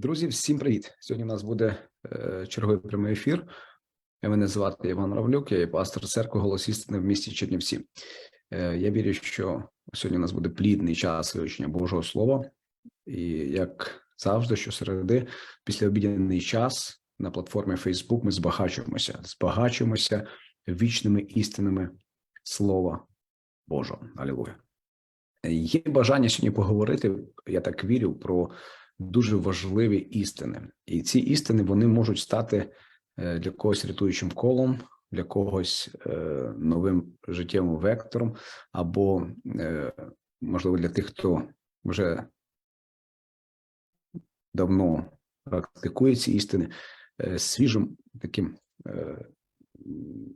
Друзі, всім привіт! Сьогодні у нас буде е, черговий прямий ефір. Мене звати Іван Равлюк, я є пастор церкви Голос істини в місті Чернівці. Е, я вірю, що сьогодні у нас буде плідний час вивчення Божого Слова, і як завжди, щосереди, після обідяний час на платформі Facebook ми збагачуємося, збагачуємося вічними істинами Слова Божого. Алілуя. Є бажання сьогодні поговорити, я так вірю, про дуже важливі істини, і ці істини вони можуть стати е, для когось рятуючим колом, для когось е, новим життєвим вектором, або е, можливо для тих, хто вже давно практикує ці істини, свіжим таким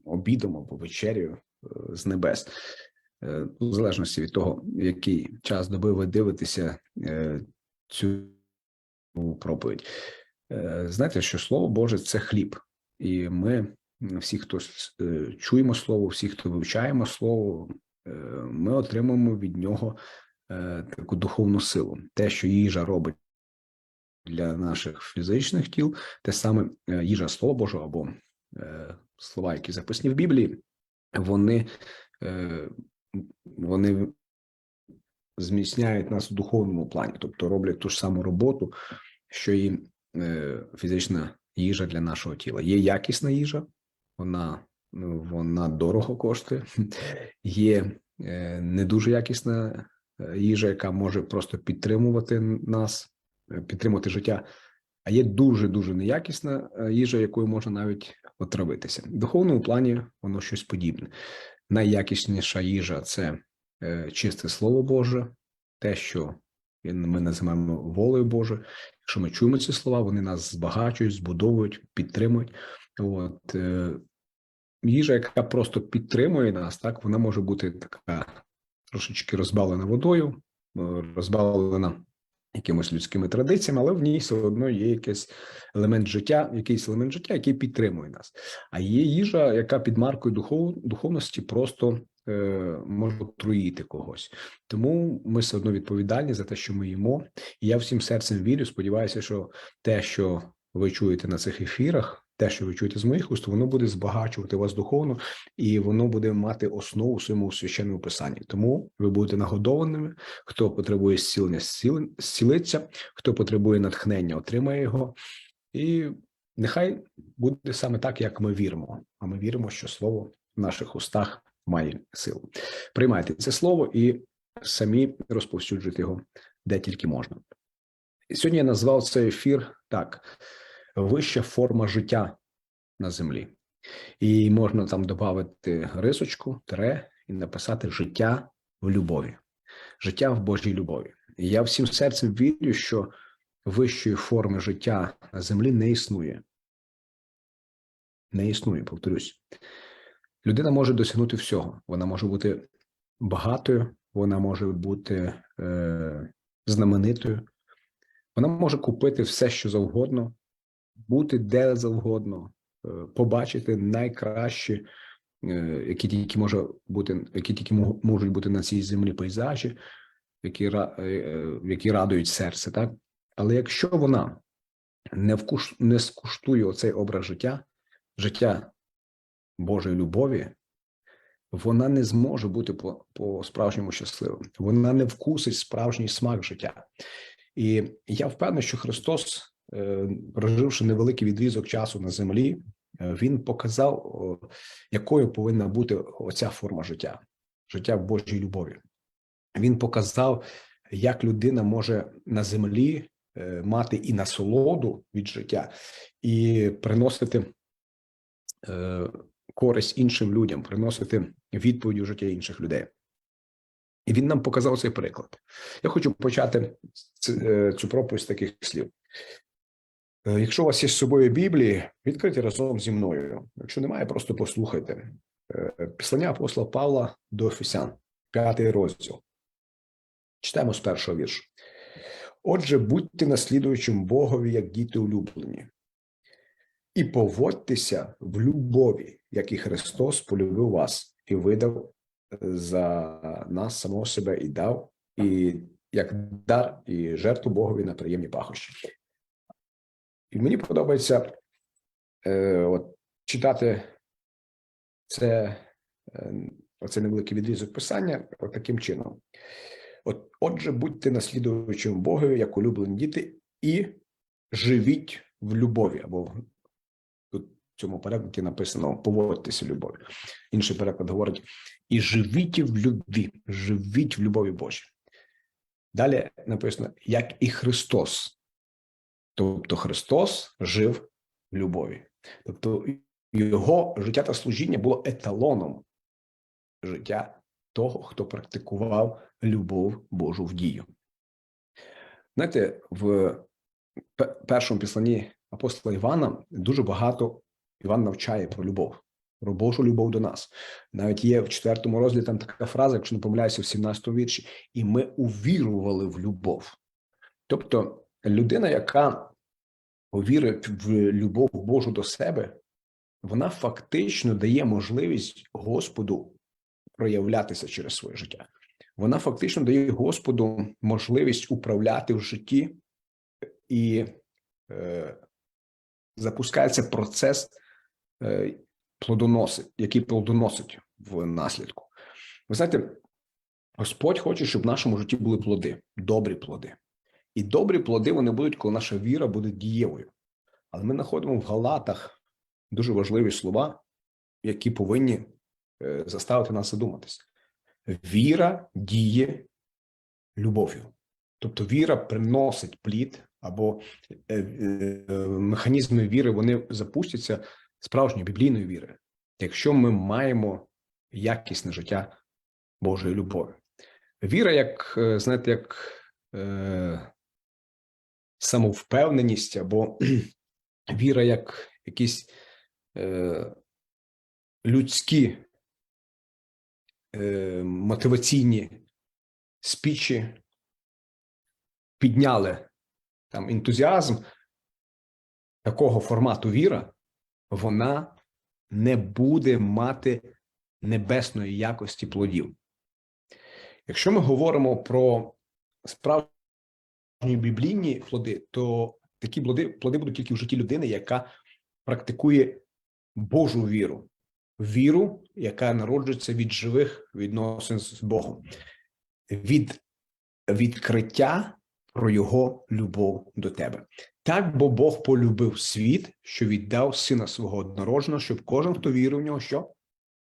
обідом або вечерю з небес. У залежності від того, який час доби ви дивитеся цю проповідь. Е, Знаєте, що Слово Боже це хліб, і ми, всі, хто е, чуємо Слово, всі, хто вивчаємо Слово, е, ми отримуємо від нього таку духовну силу. Те, що їжа робить для наших фізичних тіл, те саме е, їжа Слова Божого або е, слова, які записані в Біблії, вони, е, вони зміцняють нас в духовному плані, тобто роблять ту ж саму роботу, що і е, фізична їжа для нашого тіла. Є якісна їжа, вона, ну, вона дорого коштує, є е, не дуже якісна е, їжа, яка може просто підтримувати нас, підтримувати життя. А є дуже дуже неякісна їжа, якою можна навіть отравитися. В духовному плані воно щось подібне. Найякісніша їжа це чисте слово Боже, те, що ми називаємо волею Божою. Якщо ми чуємо ці слова, вони нас збагачують, збудовують, підтримують. От е, їжа, яка просто підтримує нас, так вона може бути така трошечки розбавлена водою, е, розбавлена якимось людськими традиціями, але в ній все одно є якийсь елемент життя, якийсь елемент життя, який підтримує нас. А є їжа, яка під маркою духов, духовності просто е, може отруїти когось. Тому ми все одно відповідальні за те, що ми їмо. І я всім серцем вірю. Сподіваюся, що те, що ви чуєте на цих ефірах. Те, що ви чуєте з моїх уст, воно буде збагачувати вас духовно, і воно буде мати основу своєму священному писанні. Тому ви будете нагодованими. Хто потребує зцілення, зціли- зцілиться, хто потребує натхнення, отримає його. І нехай буде саме так, як ми віримо. А ми віримо, що слово в наших устах має силу. Приймайте це слово і самі розповсюджуйте його де тільки можна. Сьогодні я назвав цей ефір так: вища форма життя на землі. І можна там додати рисочку, тире і написати життя в любові, життя в Божій любові. І я всім серцем вірю, що вищої форми життя на землі не існує. Не існує, повторюсь. Людина може досягнути всього. Вона може бути багатою, вона може бути е, знаменитою, вона може купити все, що завгодно, бути де завгодно, е, побачити найкращі, е, які тільки може бути, які тільки можуть бути на цій землі пейзажі, які, е, е, які радують серце, так? Але якщо вона не вкуш, не скуштує оцей образ життя, життя Божої любові, вона не зможе бути по, справжньому щасливим. Вона не вкусить справжній смак життя. І я впевнений, що Христос, е, проживши невеликий відрізок часу на землі, е, він показав, якою повинна бути оця форма життя, життя в Божій любові. Він показав, як людина може на землі е, мати і насолоду від життя, і приносити користь іншим людям, приносити відповідь у життя інших людей. І він нам показав цей приклад. Я хочу почати е, цю проповідь з таких слів. Е, Якщо у вас є з собою Біблії, відкрийте разом зі мною. Якщо немає, просто послухайте. Е, Післання апостола Павла до Ефесян, п'ятий розділ. Читаємо з першого віршу. Отже, будьте наслідуючим Богові, як діти улюблені, і поводьтеся в любові, як і Христос полюбив вас і видав за нас самого себе і дав, і як дар і жертву Богові на приємні пахощі. І мені подобається е, от, читати це, е, оце невеликий відрізок писання от таким чином. От, отже, будьте наслідувачем Богові, як улюблені діти, і живіть в любові. Або цьому перекладі написано поводьтеся любові. Інший переклад говорить: і живіть в любві, живіть в любові Божій. Далі написано, як і Христос. Тобто Христос жив в любові. Тобто його життя та служіння було еталоном життя того, хто практикував любов Божу в дію. Знаєте, в першому післанні апостола Івана дуже багато Іван навчає про любов, про Божу любов до нас. Навіть є в четвертому розділі там така фраза, якщо не помиляюся, в 17 вірші, і ми увірували в любов. Тобто людина, яка повірить в любов Божу до себе, вона фактично дає можливість Господу проявлятися через своє життя. Вона фактично дає Господу можливість управляти в житті і е, запускається процес плодоносить, який плодоносить в наслідку. Ви знаєте, Господь хоче, щоб в нашому житті були плоди, добрі плоди. І добрі плоди вони будуть, коли наша віра буде дієвою. Але ми знаходимо в Галатах дуже важливі слова, які повинні е, заставити нас задуматися. Віра діє любов'ю. Тобто віра приносить плід, або е, е, механізми віри вони запустяться справжньої біблійної віри, якщо ми маємо якісне життя Божої любові. Віра, як е, знаєте, як е, самовпевненість або віра як якісь е, людські е, мотиваційні спічі підняли там ентузіазм такого формату віра, вона не буде мати небесної якості плодів. Якщо ми говоримо про справжні біблійні плоди, то такі плоди, плоди будуть тільки в житті людини, яка практикує Божу віру, віру, яка народжується від живих відносин з Богом, від відкриття про його любов до тебе. Так, бо Бог полюбив світ, що віддав сина свого однорожного, щоб кожен, хто вірив в нього, що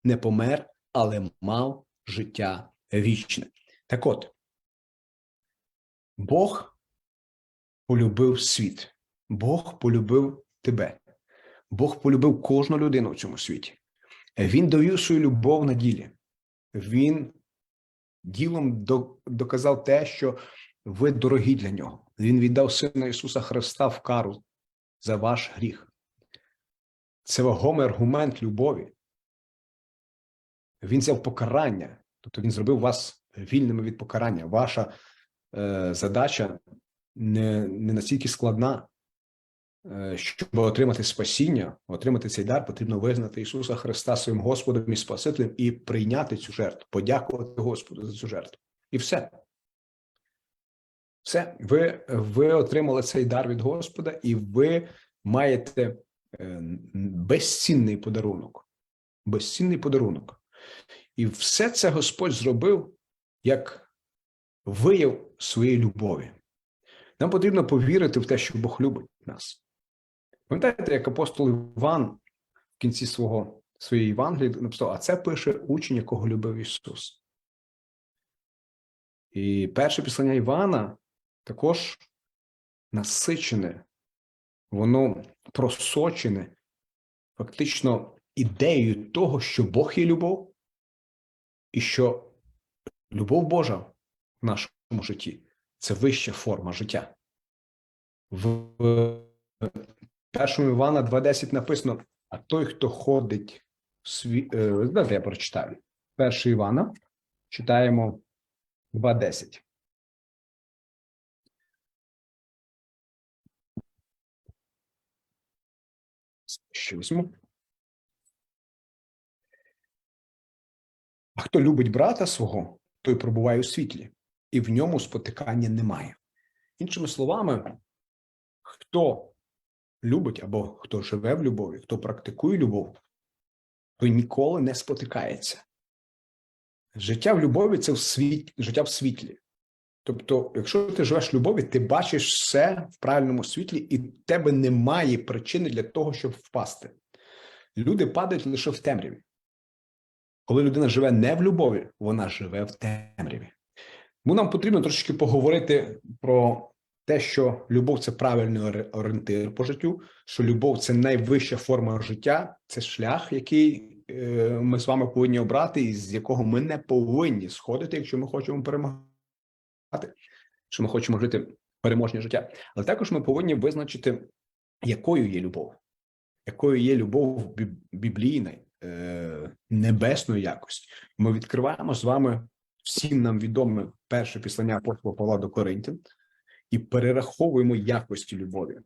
не помер, але мав життя вічне. Так от, Бог полюбив світ, Бог полюбив тебе, Бог полюбив кожну людину в цьому світі. Він довів свою любов на ділі. Він ділом доказав те, що ви дорогі для нього. Він віддав Сина Ісуса Христа в кару за ваш гріх. Це вагомий аргумент любові. Він взяв покарання, тобто він зробив вас вільними від покарання. Ваша е, задача не, не настільки складна, е, щоб отримати спасіння, отримати цей дар, потрібно визнати Ісуса Христа своїм Господом і Спасителем і прийняти цю жертву, подякувати Господу за цю жертву. І все. Все, ви, ви отримали цей дар від Господа, і ви маєте е, безцінний подарунок. Безцінний подарунок. І все це Господь зробив як вияв своєї любові. Нам потрібно повірити в те, що Бог любить нас. Пам'ятаєте, як апостол Іван в кінці свого своєї Євангелії написав, а це пише учень, якого любив Ісус. І перше післання Івана також насичене, воно просочене фактично ідеєю того, що Бог є любов, і що любов Божа в нашому житті це вища форма життя. В першому Івана 2.10 написано: а той, хто ходить в сві... е, я прочитаю. Перше Івана читаємо 2.10. Ще візьму. А хто любить брата свого, той пробуває у світлі, і в ньому спотикання немає. Іншими словами, хто любить або хто живе в любові, хто практикує любов, той ніколи не спотикається. Життя в любові це в світ, життя в світлі. Тобто, якщо ти живеш любові, ти бачиш все в правильному світлі, і в тебе немає причини для того, щоб впасти. Люди падають лише в темряві. Коли людина живе не в любові, вона живе в темряві. Тому нам потрібно трошечки поговорити про те, що любов це правильний орієнтир по життю, що любов це найвища форма життя, це шлях, який е, ми з вами повинні обрати, і з якого ми не повинні сходити, якщо ми хочемо перемагати, якщо ми хочемо жити переможне життя. Але також ми повинні визначити, якою є любов, якою є любов бі- біблійна, е, небесної якості. Ми відкриваємо з вами всім нам відоме перше післання апостола Павла до Коринтян і перераховуємо якості любові.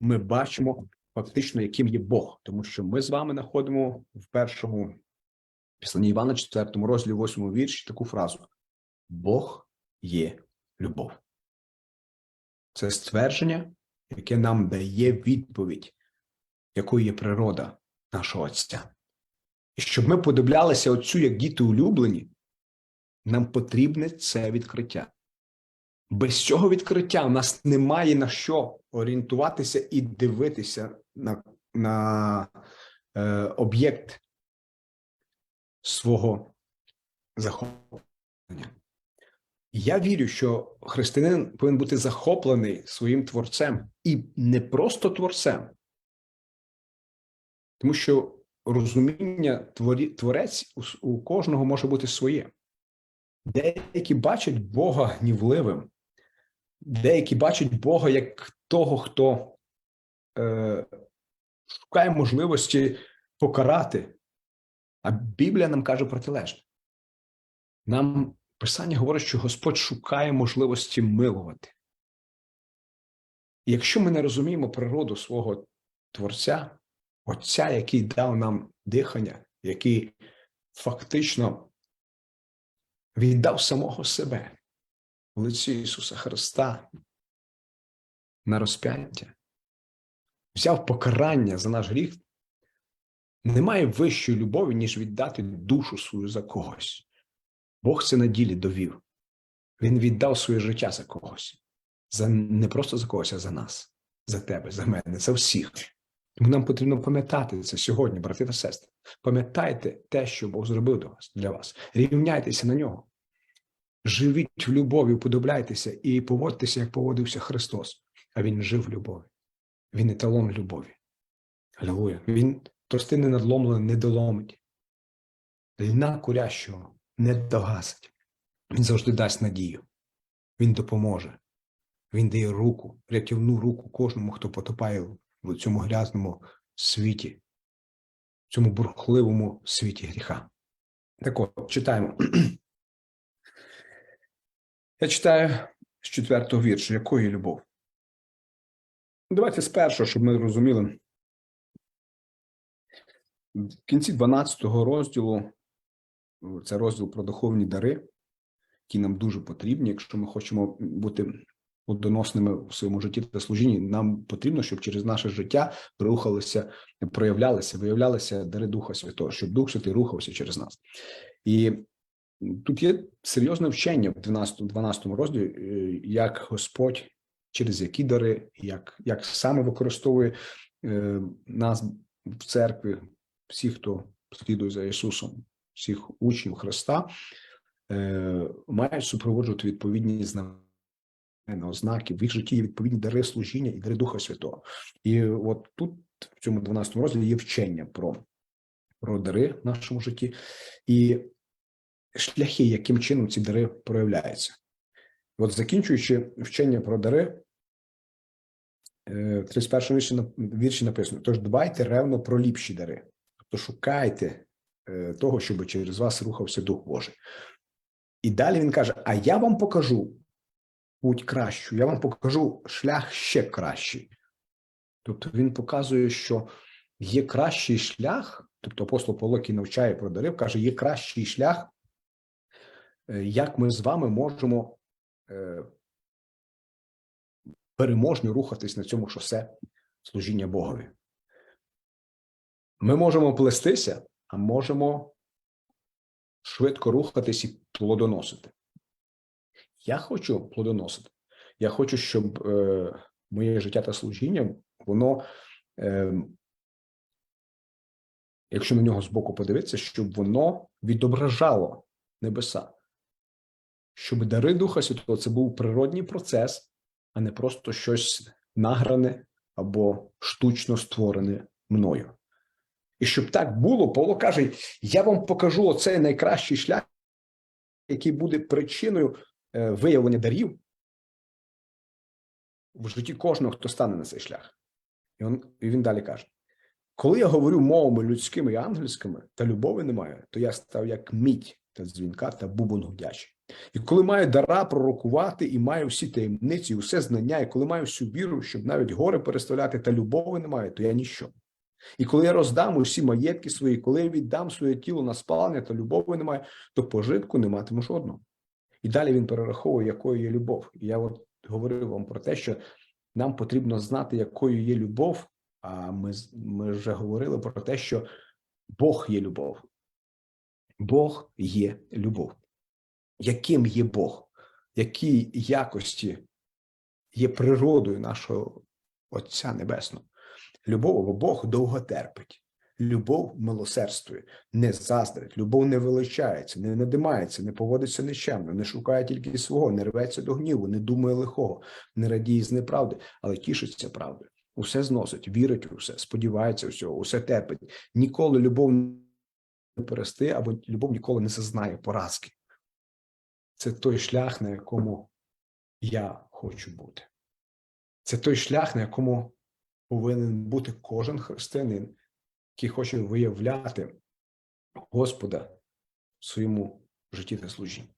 Ми бачимо фактично, яким є Бог, тому що ми з вами знаходимо в першому післанні Івана, 4 розділі, 8 вірші таку фразу: Бог є любов. Це ствердження, яке нам дає відповідь, якою є природа нашого Отця. І щоб ми подивлялися оцю, як діти улюблені, нам потрібне це відкриття. Без цього відкриття у нас немає на що орієнтуватися і дивитися на, на е, об'єкт свого захоплення. Я вірю, що християнин повинен бути захоплений своїм творцем і не просто творцем, тому що розуміння творі, творець у, у кожного може бути своє. Деякі бачать Бога гнівливим, деякі бачать Бога як того, хто е, шукає можливості покарати. А Біблія нам каже протилежне. Нам Писання говорить, що Господь шукає можливості милувати. І якщо ми не розуміємо природу свого Творця, Отця, який дав нам дихання, який фактично віддав самого себе в лиці Ісуса Христа на розп'яття, взяв покарання за наш гріх, немає вищої любові, ніж віддати душу свою за когось. Бог це на ділі довів. Він віддав своє життя за когось. За, не просто за когось, а за нас, за тебе, за мене, за всіх. Тому нам потрібно пам'ятати це сьогодні, брати та сестри. Пам'ятайте те, що Бог зробив до вас, для вас. Рівняйтеся на нього. Живіть в любові, уподобляйтеся і поводьтеся, як поводився Христос. А Він жив в любові. Він еталон любові. Алілуя. Він тростини надломлений не доломить. Льна курящого не догасить. Він завжди дасть надію. Він допоможе. Він дає руку, рятівну руку кожному, хто потопає в цьому грязному світі, в цьому бурхливому світі гріха. Так от, читаємо. Я читаю з четвертого віршу, якою є любов. Давайте з першого, щоб ми розуміли. В кінці 12 розділу це розділ про духовні дари, які нам дуже потрібні, якщо ми хочемо бути плодоносними в своєму житті та служінні. Нам потрібно, щоб через наше життя рухалися, проявлялися, виявлялися дари Духа Святого, щоб Дух Святий рухався через нас. І тут є серйозне вчення в 12, 12 розділі, е, як Господь через які дари, як, як саме використовує е, нас в церкві, всіх, хто слідує за Ісусом, всіх учнів Христа, е, мають супроводжувати відповідні знамена, ознаки. В їх житті є відповідні дари служіння і дари Духа Святого. І от тут, в цьому 12 розділі, є вчення про, про дари в нашому житті і шляхи, яким чином ці дари проявляються. От закінчуючи вчення про дари, е, в 31 вірші, написано: тож дбайте ревно про ліпші дари, тобто шукайте того, щоб через вас рухався Дух Божий. І далі він каже: А я вам покажу путь кращу, я вам покажу шлях ще кращий. Тобто він показує, що є кращий шлях, тобто апостол Павло, який навчає про дари, каже, є кращий шлях, е, як ми з вами можемо е, переможно рухатись на цьому шосе служіння Богові. Ми можемо плестися, можемо швидко рухатись і плодоносити. Я хочу плодоносити. Я хочу, щоб е, моє життя та служіння, воно, е, якщо на нього збоку подивитися, щоб воно відображало небеса. Щоб дари Духа Святого це був природній процес, а не просто щось награне або штучно створене мною. І щоб так було, Павло каже: я вам покажу оцей найкращий шлях, який буде причиною е, виявлення дарів в житті кожного, хто стане на цей шлях. І він, і він далі каже: коли я говорю мовами людськими і ангельськими, та любові немає, то я став як мідь та дзвінка та бубон гудячий. І коли маю дара пророкувати, і маю всі таємниці, і усе знання, і коли маю всю віру, щоб навіть гори переставляти, та любові немає, то я ніщо. І коли я роздам усі маєтки свої, коли я віддам своє тіло на спалення, та любові немає, то пожитку не матиму жодного. І далі він перераховує, якою є любов. І я от говорив вам про те, що нам потрібно знати, якою є любов. А ми, ми вже говорили про те, що Бог є любов. Бог є любов. Яким є Бог? Які якості є природою нашого Отця Небесного? Любов, бо Бог довго терпить. Любов милосердствує, не заздрить, любов не величається, не надимається, не поводиться нещемно, не шукає тільки свого, не рветься до гніву, не думає лихого, не радіє з неправди, але тішиться правдою. Усе зносить, вірить у все, сподівається всього, усе терпить. Ніколи любов не перести, або любов ніколи не зазнає поразки. Це той шлях, на якому я хочу бути. Це той шлях, на якому повинен бути кожен християнин, який хоче виявляти Господа в своєму житті та служінні.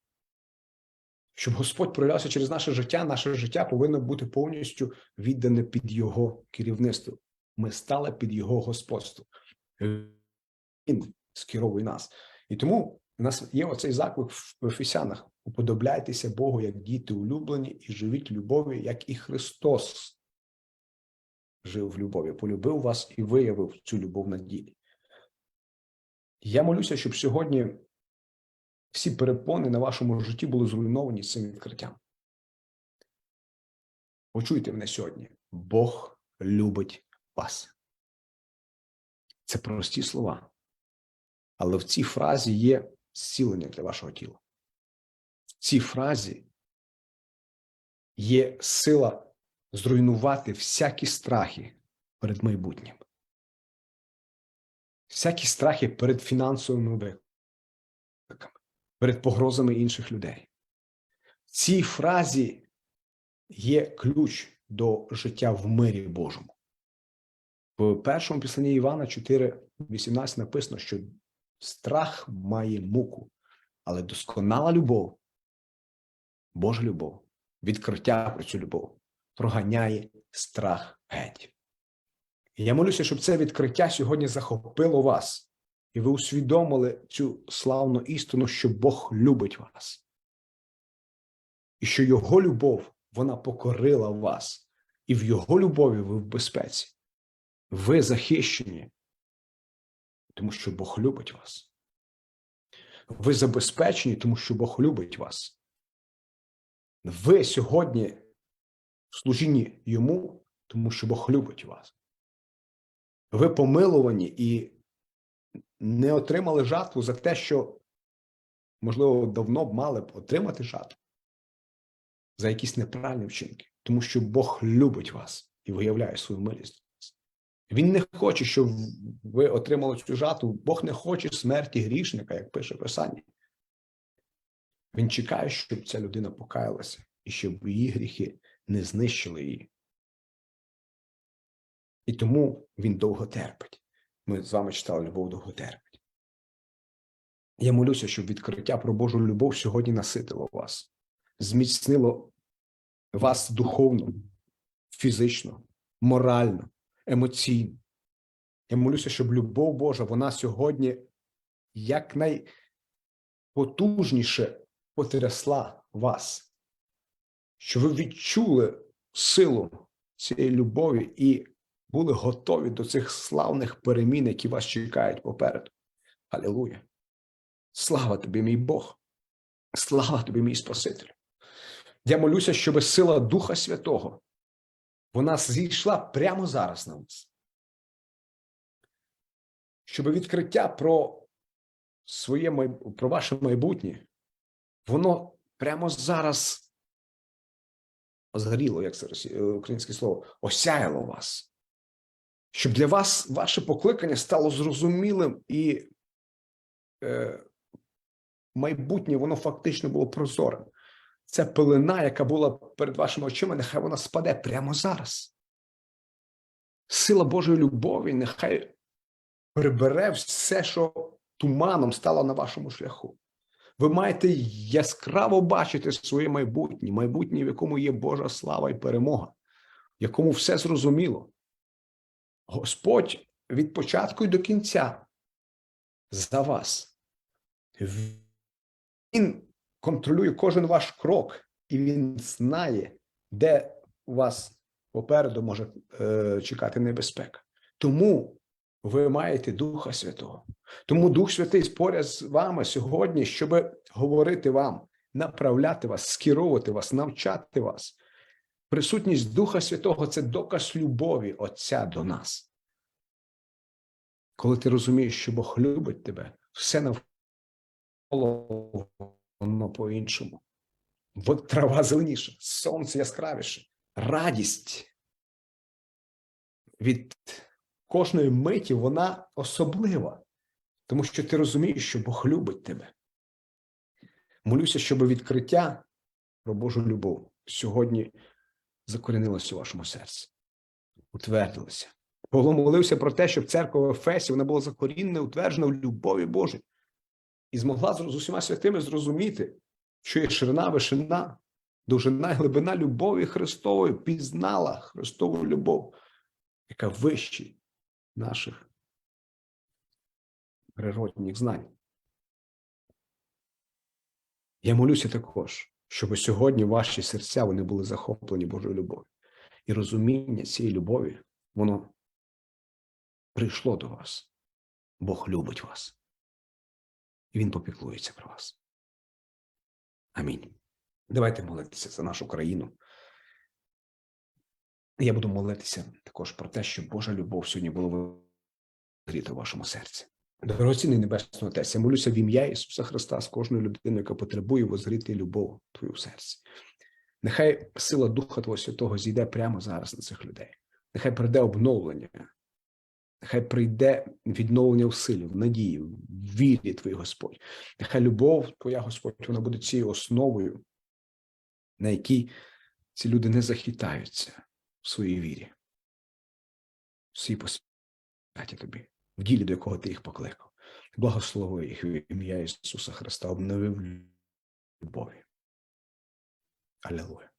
Щоб Господь проявлявся через наше життя, наше життя повинно бути повністю віддане під Його керівництво. Ми стали під Його господство. Він скеровує нас. І тому у нас є оцей заклик в Ефесянах: уподобляйтеся Богу як діти улюблені, і живіть любові, як і Христос жив в любові, полюбив вас і виявив цю любов на ділі. Я молюся, щоб сьогодні всі перепони на вашому житті були зруйновані цим відкриттям. Почуйте мене сьогодні. Бог любить вас. Це прості слова. Але в цій фразі є зцілення для вашого тіла. В цій фразі є сила зруйнувати всякі страхи перед майбутнім, всякі страхи перед фінансовими викликами, перед погрозами інших людей. В цій фразі є ключ до життя в мирі Божому. В першому післанні Івана 4,18 написано, що страх має муку, але досконала любов, Божа любов, відкриття про цю любов проганяє страх геть. Я молюся, щоб це відкриття сьогодні захопило вас, і ви усвідомили цю славну істину, що Бог любить вас, і що Його любов вона покорила вас, і в Його любові ви в безпеці. Ви захищені, тому що Бог любить вас. Ви забезпечені, тому що Бог любить вас. Ви сьогодні служінні йому, тому що Бог любить вас. Ви помилувані і не отримали жатву за те, що, можливо, давно б мали б отримати жатву за якісь неправильні вчинки, тому що Бог любить вас і виявляє свою милість. Він не хоче, щоб ви отримали цю жатву. Бог не хоче смерті грішника, як пише Писання. Він чекає, щоб ця людина покаялася і щоб її гріхи не знищили її. І тому він довго терпить. Ми з вами читали любов довго терпить. Я молюся, щоб відкриття про Божу любов сьогодні наситило вас, зміцнило вас духовно, фізично, морально, емоційно. Я молюся, щоб любов Божа, вона сьогодні якнайпотужніше потрясла вас що ви відчули силу цієї любові і були готові до цих славних перемін, які вас чекають попереду. Алілуя! Слава тобі, мій Бог! Слава тобі, мій Спаситель! Я молюся, щоб сила Духа Святого вона зійшла прямо зараз на нас. Щоб відкриття про своє про ваше майбутнє, воно прямо зараз згоріло, як це е, українське слово, осяяло вас. Щоб для вас ваше покликання стало зрозумілим і е, майбутнє воно фактично було прозорим. Ця пилина, яка була перед вашими очима, нехай вона спаде прямо зараз. Сила Божої любові нехай прибере все, що туманом стало на вашому шляху. Ви маєте яскраво бачити своє майбутнє, майбутнє, в якому є Божа слава і перемога, в якому все зрозуміло. Господь від початку і до кінця за вас. Він контролює кожен ваш крок, і він знає, де у вас попереду може е, чекати небезпека. Тому ви маєте Духа Святого. Тому Дух Святий поряд з вами сьогодні, щоб говорити вам, направляти вас, скеровувати вас, навчати вас. Присутність Духа Святого це доказ любові Отця до нас. Коли ти розумієш, що Бог любить тебе, все навколо воно по-іншому. От трава зеленіша, сонце яскравіше, радість від кожної миті вона особлива, тому що ти розумієш, що Бог любить тебе. Молюся, щоб відкриття про Божу любов сьогодні закорінилося у вашому серці, утвердилося. Павло молився про те, щоб церква в Ефесі вона була закорінена, утверджена в любові Божій і змогла з усіма святими зрозуміти, що є ширина, вишина, довжина і глибина любові Христової, пізнала Христову любов, яка вищий наших природних знань. Я молюся також, щоб сьогодні ваші серця вони були захоплені Божою любов'ю. І розуміння цієї любові, воно прийшло до вас. Бог любить вас. І Він попіклується про вас. Амінь. Давайте молитися за нашу країну. Я буду молитися також про те, щоб Божа любов сьогодні була вигріта в вашому серці. Дорогоцінний Небесний Отець, я молюся в ім'я Ісуса Христа з кожною людиною, яка потребує возгріти любов Твою в серці. Нехай сила Духа Твого Святого зійде прямо зараз на цих людей. Нехай прийде обновлення, нехай прийде відновлення в силі, в надії, в вірі Твій Господь. Нехай любов Твоя, Господь, вона буде цією основою, на якій ці люди не захитаються в своїй вірі, всі посвяті тобі, в ділі, до якого ти їх покликав. Благослови їх в ім'я Ісуса Христа, обновив любові. Алілуя.